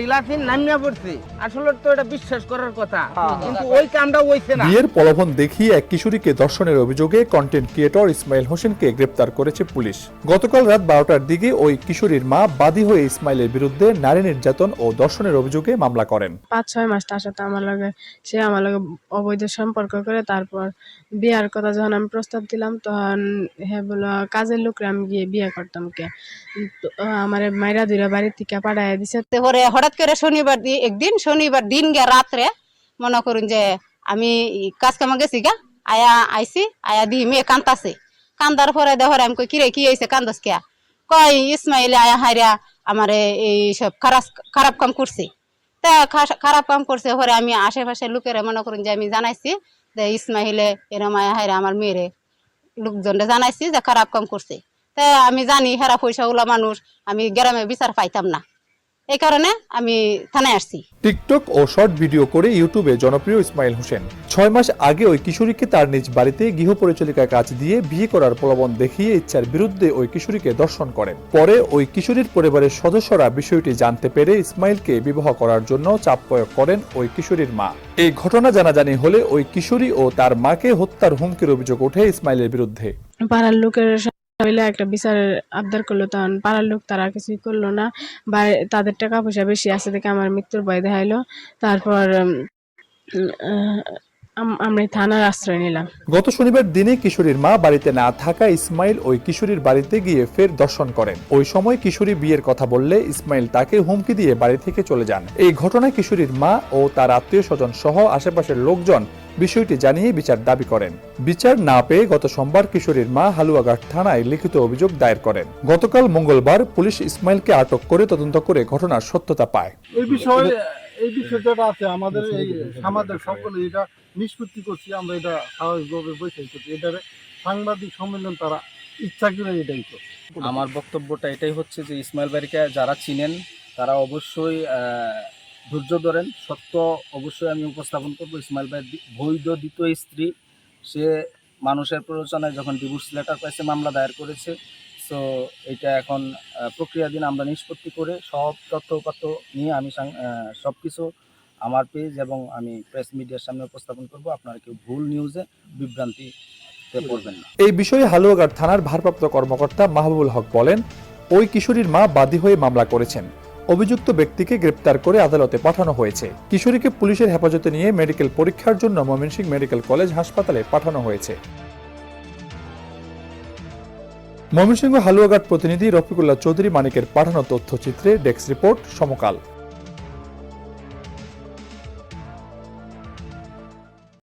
ডিলাফিন নামিয়া পড়ছে? আসলে তো এটা বিশ্বাস করার কথা। কিন্তু ওই কামটা হইছে না। বিয়ের প্রলোভন দেখিয়ে এক কিশোরীকে ধর্ষণের অভিযোগে কন্টেন্ট ক্রিয়েটর ইসমাইল হোসেনকে গ্রেপ্তার করেছে পুলিশ। গতকাল রাত বারোটার দিকে ওই কিশোরীর মা বাদী হয়ে ইসমাইলের বিরুদ্ধে নারী নির্যাতন ও ধর্ষণের অভিযোগে মামলা করেন। পাঁচ ছয় মাস তার সাথে আমার লগে সে আমার লগে অবৈধ সম্পর্ক করে তারপর বিয়ার কথা যখন আমি প্রস্তাব দিলাম তখন হ্যাঁ বলো কাজের লোকরে আমি গিয়ে বিয়ে করতাম কে? আমার মাইরা দুইরা বাড়ি থেকে পাঠাইয়া দিছে। তো পরে হঠাৎ করে শনিবার দি একদিন শনিবার দিন গে রাত্রে মনে করুন যে আমি কাজ কামে গেছি গা, আয়া আইসি আয়া দি মেয়ে কান্দাছে। কান্দার পরে দেহরে আমি কই, কিরে, কি হয়েছে কান্দস কে? কয়, ইসমাইল, আয়া হারিয়া আমার এই সব খারাপ খারাপ কাম করছে। তা খারাপ কাম করছে পরে আমি আশেপাশে লোকেরা মনে করুন যে আমি জানাইছি যে, ইসমাইলে, এরম আয়া হারিয়া আমার মেয়েরে লোকজনরে জানাইছি যে, খারাপ কাম করছে। তা আমি জানি, হেরা পয়সা ওলা মানুষ, আমি গ্রামে বিচার পাইতাম না। এই কারণে আমি থানায় আসছি। টিকটক ও শর্ট ভিডিও করে ইউটিউবে জনপ্রিয় ইসমাইল হোসেন। ছয় মাস আগে ওই কিশোরীকে তার নিজ বাড়িতে গৃহ পরিচালিকার কাজ দিয়ে বিয়ে করার প্রলোভন দেখিয়ে ইচ্ছার বিরুদ্ধে ওই কিশোরীকে দর্শন করেন। পরে ওই কিশোরীর পরিবারের সদস্যরা বিষয়টি জানতে পেরে ইসমাইলকে বিবাহ করার জন্য চাপ প্রয়োগ করেন ওই কিশোরীর মা। এই ঘটনা জানাজানি হলে ওই কিশোরী ও তার মাকে হত্যার হুমকির অভিযোগ ওঠে ইসমাইলের বিরুদ্ধে। পাড়ার লোকের মিলে একটা বিচারের আবদার করল, তখন পাড়ার লোক তারা কিছুই করল না। বা তাদের টাকা পয়সা বেশি আছে দেখে আমার মৃত্যুর ভয় দেখাইলো। তারপর আমরা থানার আশ্রয় নিলাম। গত শনিবার দিনে কিশোরীর মা বাড়িতে না থাকা ইসমাইল ওই কিশোরীর বাড়িতে গিয়ে ফের দর্শন করেন। ওই সময় কিশোরী বিয়ের কথা বললে ইসমাইল তাকে হুমকি দিয়ে বাড়ি থেকে চলে যান। এই ঘটনায় কিশোরীর মা ও তার আত্মীয় স্বজন সহ আশেপাশের লোকজন বিষয়টি জানিয়ে বিচার দাবি করেন। বিচার না পেয়ে গত সোমবার কিশোরীর মা হালুয়াঘাট থানায় লিখিত অভিযোগ দায়ের করেন। গতকাল মঙ্গলবার পুলিশ ইসমাইলকে আটক করে তদন্ত করে ঘটনার সত্যতা পায়। এই বিষয়ে এই বিষয় যেটা আছে আমাদের এই সমাজের সকলে এটা নিষ্পত্তি করছি, আমরা এটা স্বাভাবিকভাবে বসে করছি সাংবাদিক সম্মেলন তারা ইচ্ছা করে এটাই করছে। আমার বক্তব্যটা এটাই হচ্ছে যে ইসমাইল বাড়িকে যারা চিনেন, তারা অবশ্যই ধৈর্য ধরেন। সত্য অবশ্যই আমি উপস্থাপন করব। ইসমাইল ভাই বৈধ দ্বিতীয় স্ত্রী, সে মানুষের প্ররোচনায় যখন ডিভোর্স লেটার পাইছে, মামলা দায়ের করেছে। সো এটা এখন প্রক্রিয়াধীন, আমরা নিষ্পত্তি করে সব তথ্যপাত্র নিয়ে আমি সব কিছু আমার পেজ এবং আমি প্রেস মিডিয়ার সামনে উপস্থাপন করব। আপনারা কেউ ভুল নিউজে বিভ্রান্তি এই বিষয়ে হালুয়াঘাট থানার ভারপ্রাপ্ত কর্মকর্তা মাহবুবুল হক বলেন, ওই কিশোরীর মা বাদী হয়ে মামলা করেছেন। অভিযুক্ত ব্যক্তিকে গ্রেপ্তার করে আদালতে পাঠানো হয়েছে। কিশোরীকে পুলিশের হেফাজতে নিয়ে মেডিকেল পরীক্ষার জন্য ময়মনসিংহ মেডিকেল কলেজ হাসপাতালে পাঠানো হয়েছে। ময়মনসিংহ হালুয়াঘাট প্রতিনিধি রফিকুল্লাহ চৌধুরী মানিকের পাঠানো তথ্যচিত্রে ডেস্ক রিপোর্ট সমকাল।